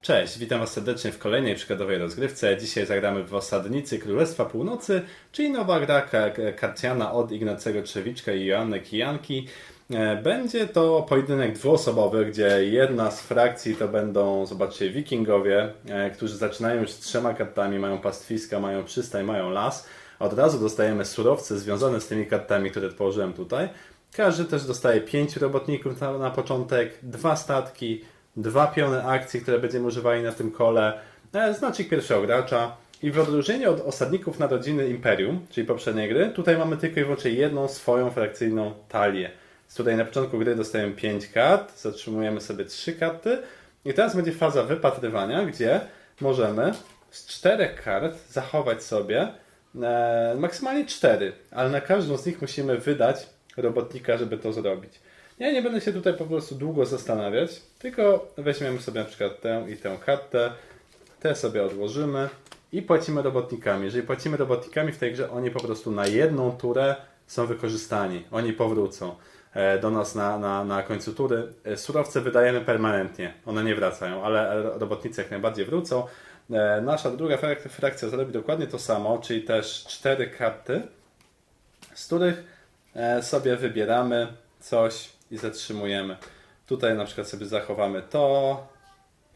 Cześć, witam Was serdecznie w kolejnej przykładowej rozgrywce. Dzisiaj zagramy w Osadnicy Królestwa Północy, czyli nowa gra ka- karciana od Ignacego Trzewiczka i Joanny Kijanki. E, Będzie to pojedynek dwuosobowy, gdzie jedna z frakcji to będą, zobaczcie, wikingowie, e, którzy zaczynają już z trzema kartami, mają pastwiska, mają przystań, mają las. Od razu dostajemy surowce związane z tymi kartami, które położyłem tutaj. Każdy też dostaje pięciu robotników na, na początek, dwa statki, dwa piony akcji, które będziemy używali na tym kole, e, znacznik pierwszego gracza. I w odróżnieniu od osadników narodziny Imperium, czyli poprzedniej gry, tutaj mamy tylko i wyłącznie jedną swoją frakcyjną talię. Więc tutaj na początku gry dostajemy 5 kart, zatrzymujemy sobie 3 karty i teraz będzie faza wypatrywania, gdzie możemy z czterech kart zachować sobie e, maksymalnie 4, ale na każdą z nich musimy wydać robotnika, żeby to zrobić. Ja nie będę się tutaj po prostu długo zastanawiać, tylko weźmiemy sobie na przykład tę i tę kartę, te sobie odłożymy i płacimy robotnikami. Jeżeli płacimy robotnikami w tej grze, oni po prostu na jedną turę są wykorzystani. Oni powrócą do nas na, na, na końcu tury. E, Surowce wydajemy permanentnie, one nie wracają, ale e, robotnicy jak najbardziej wrócą. E, Nasza druga frak- frakcja zrobi dokładnie to samo, czyli też cztery karty, z których e, sobie wybieramy coś i zatrzymujemy. Tutaj na przykład sobie zachowamy to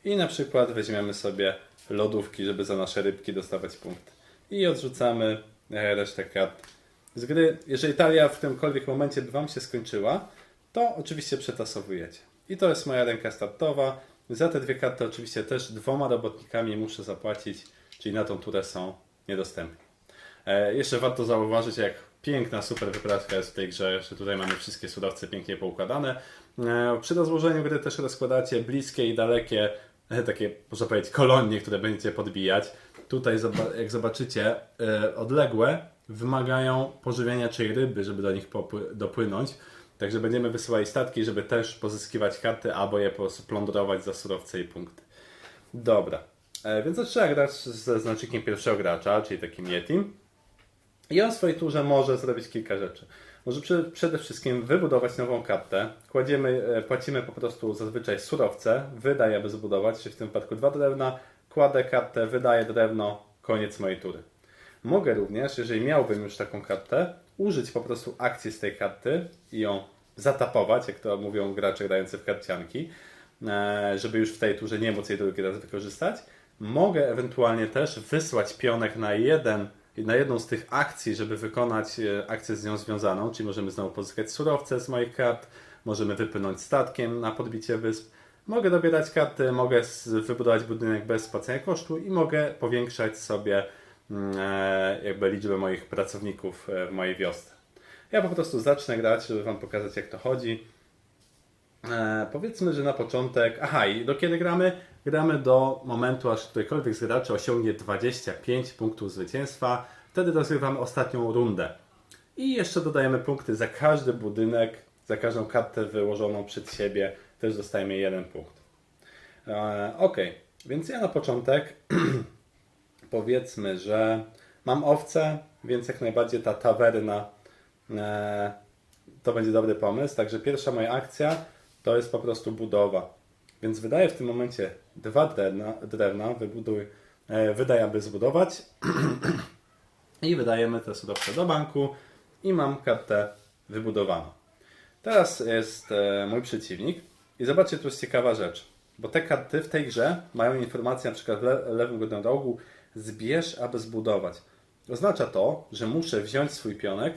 i na przykład weźmiemy sobie lodówki, żeby za nasze rybki dostawać punkt. I odrzucamy e, resztę kart z gry. Jeżeli talia w którymkolwiek momencie by Wam się skończyła, to oczywiście przetasowujecie. I to jest moja ręka startowa. Za te dwie karty oczywiście też dwoma robotnikami muszę zapłacić, czyli na tą turę są niedostępni. E, jeszcze warto zauważyć, jak piękna, super wypratka jest w tej grze, że tutaj mamy wszystkie surowce pięknie poukładane. E, przy rozłożeniu gry też rozkładacie bliskie i dalekie, e, takie można powiedzieć kolonie, które będziecie podbijać. Tutaj, jak zobaczycie, e, odległe wymagają pożywienia czy ryby, żeby do nich dopłynąć. Także będziemy wysyłali statki, żeby też pozyskiwać karty, albo je po prostu plądrować za surowce i punkty. Dobra, e, więc zaczyna grać ze znacznikiem pierwszego gracza, czyli takim Yetim. I on w swojej turze może zrobić kilka rzeczy. Może przy, przede wszystkim wybudować nową kartę. Kładziemy, e, płacimy po prostu zazwyczaj surowce, wydaje, aby zbudować, czyli w tym wypadku dwa drewna, kładę kartę, wydaję drewno, koniec mojej tury. Mogę również, jeżeli miałbym już taką kartę, użyć po prostu akcji z tej karty i ją zatapować, jak to mówią gracze grający w karcianki, e, żeby już w tej turze nie móc jej drugi raz wykorzystać. Mogę ewentualnie też wysłać pionek na jeden na jedną z tych akcji, żeby wykonać e, akcję z nią związaną, czyli możemy znowu pozyskać surowce z moich kart, możemy wypłynąć statkiem na podbicie wysp. Mogę dobierać karty, mogę wybudować budynek bez spłacenia kosztu i mogę powiększać sobie jakby liczbę moich pracowników e, w mojej wiosce. Ja po prostu zacznę grać, żeby Wam pokazać jak to chodzi. E, powiedzmy, że na początek. Aha, i do kiedy gramy? Gramy do momentu, aż którykolwiek z graczy osiągnie 25 punktów zwycięstwa. Wtedy rozgrywamy ostatnią rundę. I jeszcze dodajemy punkty za każdy budynek, za każdą kartę wyłożoną przed siebie. Też dostajemy jeden punkt. E, ok, więc ja na początek powiedzmy, że mam owce, więc jak najbardziej ta tawerna e, to będzie dobry pomysł. Także pierwsza moja akcja to jest po prostu budowa. Więc wydaję w tym momencie dwa drewna, drewna wybuduj, e, wydaj, aby zbudować. I wydajemy te surowce do banku i mam kartę wybudowaną. Teraz jest e, mój przeciwnik i zobaczcie, tu jest ciekawa rzecz. Bo te karty w tej grze mają informację na przykład w le lewym górnym rogu zbierz, aby zbudować. Oznacza to, że muszę wziąć swój pionek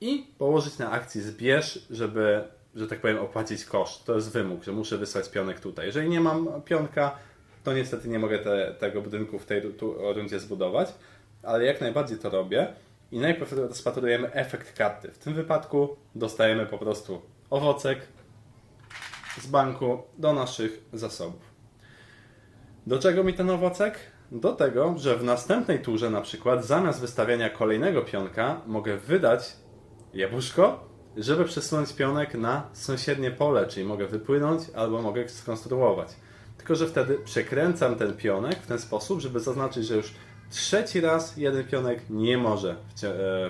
i położyć na akcji zbierz, żeby, że tak powiem, opłacić koszt. To jest wymóg, że muszę wysłać pionek tutaj. Jeżeli nie mam pionka, to niestety nie mogę te, tego budynku w tej tu, rundzie zbudować, ale jak najbardziej to robię i najpierw rozpatrujemy efekt karty. W tym wypadku dostajemy po prostu owocek z banku do naszych zasobów. Do czego mi ten owocek? Do tego, że w następnej turze na przykład zamiast wystawiania kolejnego pionka mogę wydać jabłuszko, żeby przesunąć pionek na sąsiednie pole, czyli mogę wypłynąć albo mogę skonstruować. Tylko, że wtedy przekręcam ten pionek w ten sposób, żeby zaznaczyć, że już Trzeci raz jeden pionek nie może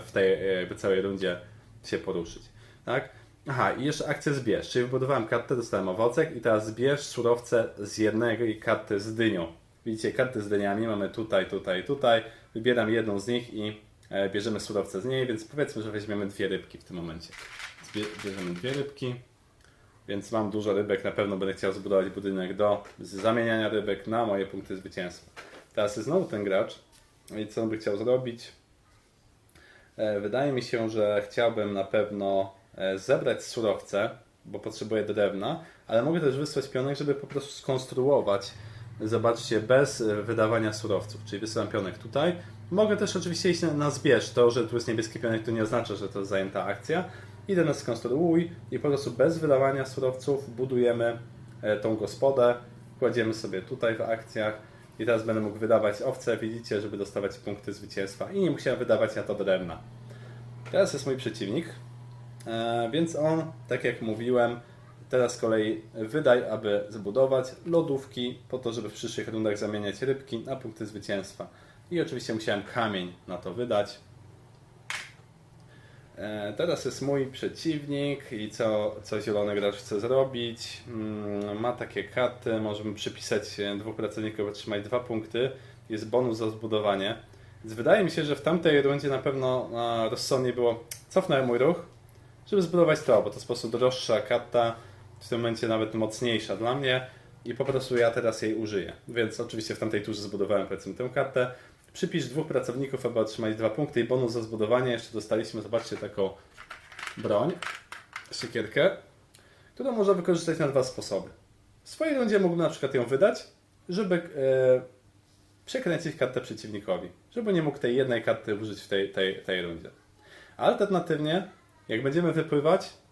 w, e, tej jakby całej rundzie się poruszyć. Tak? Aha, i jeszcze akcja zbierz, czyli wybudowałem kartę, dostałem owocek i teraz zbierz surowce z jednej karty z dynią. Widzicie, karty z dyniami mamy tutaj, tutaj, tutaj. Wybieram jedną z nich i e, bierzemy surowce z niej, więc powiedzmy, że weźmiemy dwie rybki w tym momencie. Bierzemy dwie rybki, więc mam dużo rybek, na pewno będę chciał zbudować budynek do zamieniania rybek na moje punkty zwycięstwa. Teraz jest znowu ten gracz i co on by chciał zrobić? E, Wydaje mi się, że chciałbym na pewno e, zebrać surowce, bo potrzebuję drewna, ale mogę też wysłać pionek, żeby po prostu skonstruować, zobaczcie, bez e, wydawania surowców. Czyli wysyłam pionek tutaj. Mogę też oczywiście iść na, na zbierz. To, że tu jest niebieski pionek, to nie oznacza, że to jest zajęta akcja. Idę na skonstruuj i po prostu bez wydawania surowców budujemy e, tą gospodę. Kładziemy sobie tutaj w akcjach. I teraz będę mógł wydawać owce, widzicie, żeby dostawać punkty zwycięstwa. I nie musiałem wydawać na to drewna. Teraz jest mój przeciwnik, e, więc on, tak jak mówiłem, teraz z kolei wydaj, aby zbudować lodówki po to, żeby w przyszłych rundach zamieniać rybki na punkty zwycięstwa. I oczywiście musiałem kamień na to wydać. E, Teraz jest mój przeciwnik i co, co zielony gracz chce zrobić. Mm, Ma takie karty, możemy przypisać e, dwóch pracowników, otrzymać dwa punkty. Jest bonus za zbudowanie. Więc wydaje mi się, że w tamtej rundzie na pewno rozsądnie było cofnę mój ruch, żeby zbudować to, bo to sposób droższa karta, w tym momencie nawet mocniejsza dla mnie i po prostu ja teraz jej użyję. Więc oczywiście w tamtej turze zbudowałem powiedzmy tę kartę. Przypisz dwóch pracowników, aby otrzymać dwa punkty i bonus za zbudowanie. Jeszcze dostaliśmy, zobaczcie, taką broń, siekierkę, którą można wykorzystać na dwa sposoby. W swojej rundzie mógłbym na przykład ją wydać, żeby e, przekręcić kartę przeciwnikowi, żeby nie mógł tej jednej karty użyć w tej, tej, tej rundzie. Alternatywnie, jak będziemy wypływać,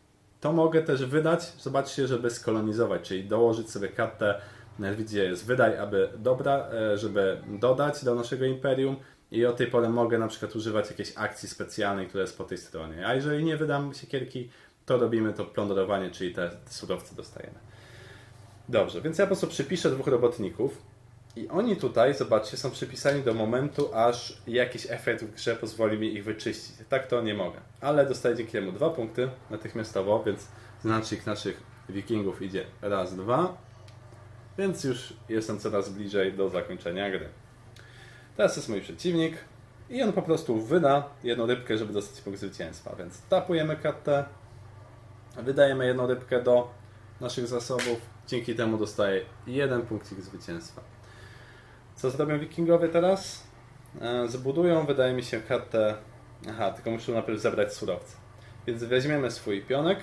to mogę też wydać, zobaczcie, żeby skolonizować, czyli dołożyć sobie kartę, widzicie, jest wydaj, aby dobra, e, żeby dodać do naszego imperium i od tej pory mogę na przykład używać jakiejś akcji specjalnej, która jest po tej stronie. A jeżeli nie wydam siekierki, to robimy to plądrowanie, czyli te, te surowce dostajemy. Dobrze, więc ja po prostu przypiszę dwóch robotników i oni tutaj, zobaczcie, są przypisani do momentu, aż jakiś efekt w grze pozwoli mi ich wyczyścić. Tak to nie mogę. Ale dostaję dzięki temu dwa punkty natychmiastowo, więc znacznik naszych wikingów idzie raz, dwa. Więc już jestem coraz bliżej do zakończenia gry. Teraz jest mój przeciwnik i on po prostu wyda jedną rybkę, żeby dostać punkt zwycięstwa. Więc tapujemy kartę, wydajemy jedną rybkę do naszych zasobów. Dzięki temu dostaję jeden punkcik zwycięstwa. Co zrobią wikingowie teraz? E, Zbudują, wydaje mi się, kartę. Aha, tylko muszę najpierw zebrać surowce. Więc weźmiemy swój pionek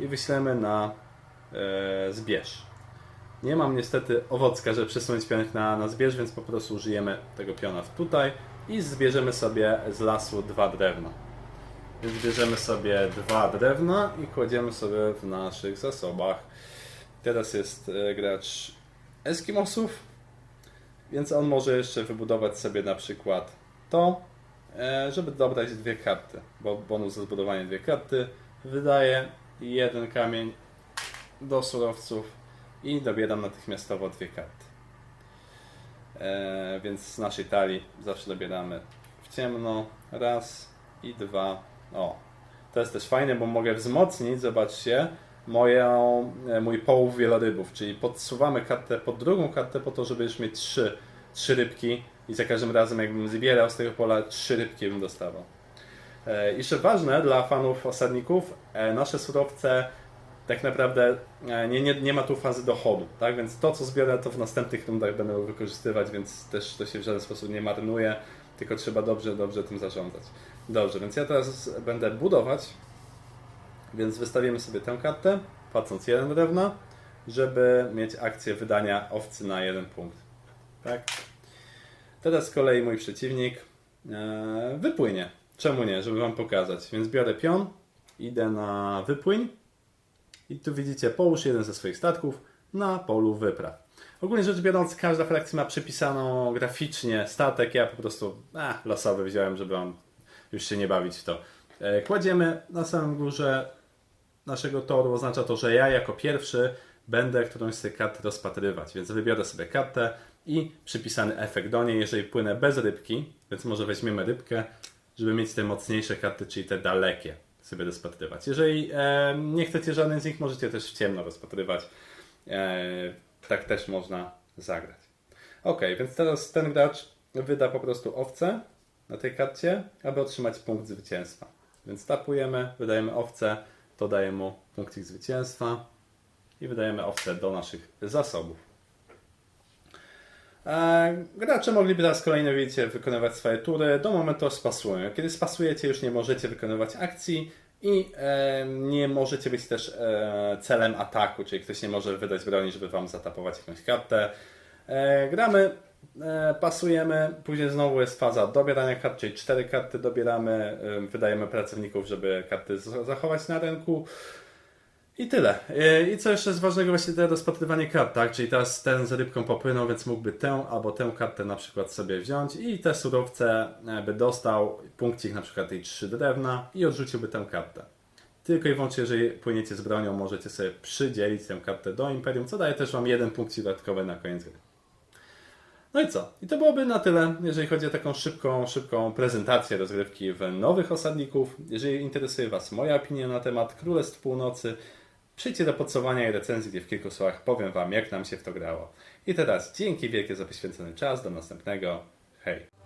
i wyślemy na e, zbierz. Nie mam niestety owocka, żeby przesunąć pionek na, na zbierz, więc po prostu użyjemy tego piona tutaj i zbierzemy sobie z lasu dwa drewna. Więc bierzemy sobie dwa drewna i kładziemy sobie w naszych zasobach. Teraz jest e, gracz Eskimosów, więc on może jeszcze wybudować sobie na przykład to, e, żeby dobrać dwie karty, bo bonus za zbudowanie dwie karty wydaje jeden kamień do surowców i dobieram natychmiastowo dwie karty. E, więc z naszej talii zawsze dobieramy w ciemno raz i dwa. O, to jest też fajne, bo mogę wzmocnić, zobaczcie, moją, e, mój połów wielorybów, czyli podsuwamy kartę pod drugą kartę po to, żeby już mieć trzy, trzy rybki i za każdym razem jakbym zbierał z tego pola trzy rybki bym dostawał. E, Jeszcze ważne dla fanów osadników, e, nasze surowce tak naprawdę e, nie, nie, nie ma tu fazy dochodu, tak? Więc to, co zbiorę, to w następnych rundach będę wykorzystywać, więc też to się w żaden sposób nie marnuje, tylko trzeba dobrze, dobrze tym zarządzać. Dobrze, więc ja teraz będę budować, więc wystawimy sobie tę kartę, płacąc jeden drewna, żeby mieć akcję wydania owcy na jeden punkt. Tak? Teraz z kolei mój przeciwnik e, wypłynie. Czemu nie? Żeby Wam pokazać. Więc biorę pion, idę na wypłyń i tu widzicie, połóż jeden ze swoich statków na polu wypraw. Ogólnie rzecz biorąc, każda frakcja ma przypisaną graficznie statek. Ja po prostu a, losowy wziąłem, żeby Wam już się nie bawić w to. E, Kładziemy na samym górze naszego toru. Oznacza to, że ja jako pierwszy będę którąś z tych kart rozpatrywać. Więc wybiorę sobie kartę i przypisany efekt do niej, jeżeli płynę bez rybki, więc może weźmiemy rybkę, żeby mieć te mocniejsze karty, czyli te dalekie sobie rozpatrywać. Jeżeli e, nie chcecie żadnej z nich, możecie też w ciemno rozpatrywać. E, tak też można zagrać. Ok, więc teraz ten gracz wyda po prostu owcę na tej karcie, aby otrzymać punkt zwycięstwa. Więc tapujemy, wydajemy owcę, to daje mu punkcik zwycięstwa i wydajemy owcę do naszych zasobów. E, Gracze mogliby teraz kolejne, wiecie, wykonywać swoje tury do momentu spasują. Kiedy spasujecie, już nie możecie wykonywać akcji i e, nie możecie być też e, celem ataku, czyli ktoś nie może wydać broni, żeby wam zatapować jakąś kartę. E, gramy, pasujemy, później znowu jest faza dobierania kart, czyli cztery karty dobieramy, e, wydajemy pracowników, żeby karty zachować na rynku. I tyle. E, I co jeszcze jest ważnego, właśnie to rozpatrywanie kart, tak? Czyli teraz ten z rybką popłynął, więc mógłby tę albo tę kartę na przykład sobie wziąć i te surowce e, by dostał punkcik na przykład tej trzy drewna i odrzuciłby tę kartę. Tylko i wyłącznie, jeżeli płyniecie z bronią, możecie sobie przydzielić tę kartę do Imperium, co daje też Wam jeden punkcik dodatkowy na koniec gry. No i co? I to byłoby na tyle, jeżeli chodzi o taką szybką, szybką prezentację rozgrywki w nowych osadników. Jeżeli interesuje Was moja opinia na temat Królestw Północy, przyjdźcie do podsumowania i recenzji, gdzie w kilku słowach powiem Wam, jak nam się w to grało. I teraz dzięki wielkie za poświęcony czas. Do następnego. Hej!